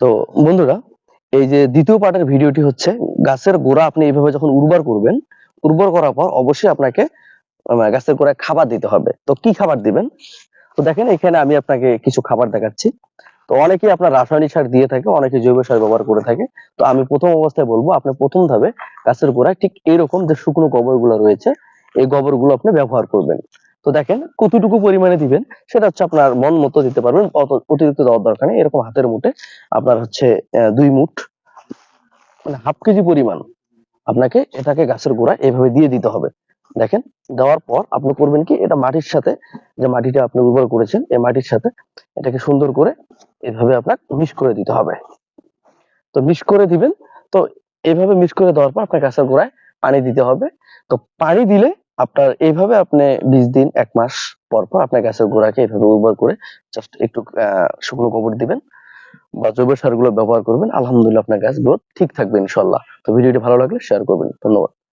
তো বন্ধুরা, এই যে দ্বিতীয় পার্টের ভিডিওটি হচ্ছে, গাছের গোড়া আপনি এইভাবে যখন উর্বর করবেন, উর্বর করার পর অবশ্যই আপনাকে গাছের গোড়ায় খাবার দিতে হবে। তো কি খাবার দিবেন? তো দেখেন, এখানে আমি আপনাকে কিছু খাবার দেখাচ্ছি। তো অনেকে আপনার রাসায়নিক সার দিয়ে থাকে, অনেকে জৈব সার ব্যবহার করে থাকে। তো আমি প্রথম অবস্থায় বলব, আপনি প্রথম ধাপে গাছের গোড়ায় ঠিক এরকম যে শুকনো গোবরগুলো রয়েছে, এই গোবরগুলো আপনি ব্যবহার করবেন। তো দেখেন কতটুকু পরিমাণে দিবেন, সেটা হচ্ছে আপনার মন মতো দিতে পারবেন অতিরিক্ত দেওয়ার দরকার নেই। এরকম হাতের মুঠে আপনার হচ্ছে দুই মুঠ মানে হাফ কেজি পরিমাণ আপনাকে এটাকে গাছের গোড়ায় এইভাবে দিয়ে দিতে হবে। দেখেন, দেওয়ার পর আপনি করবেন কি, এটা মাটির সাথে, যে মাটিটা আপনি উর্বর করেছেন, এই মাটির সাথে এটাকে সুন্দর করে এভাবে আপনার মিক্স করে দিতে হবে। তো মিক্স করে দিবেন, তো এইভাবে মিক্স করে দেওয়ার পর আপনার গাছের গোড়ায় পানি দিতে হবে। তো পানি দিলে আপনার এইভাবে আপনি বিশ দিন, এক মাস পর পর আপনার গাছের গোড়াকে এইভাবে উর্বর করে জাস্ট একটু শুকনো গোবর দিবেন বা জৈব সারগুলো ব্যবহার করবেন। আলহামদুলিল্লাহ আপনার গাছ গ্রোথ ঠিক থাকবে ইনশাল্লাহ তো ভিডিওটি ভালো লাগলে শেয়ার করবেন। ধন্যবাদ।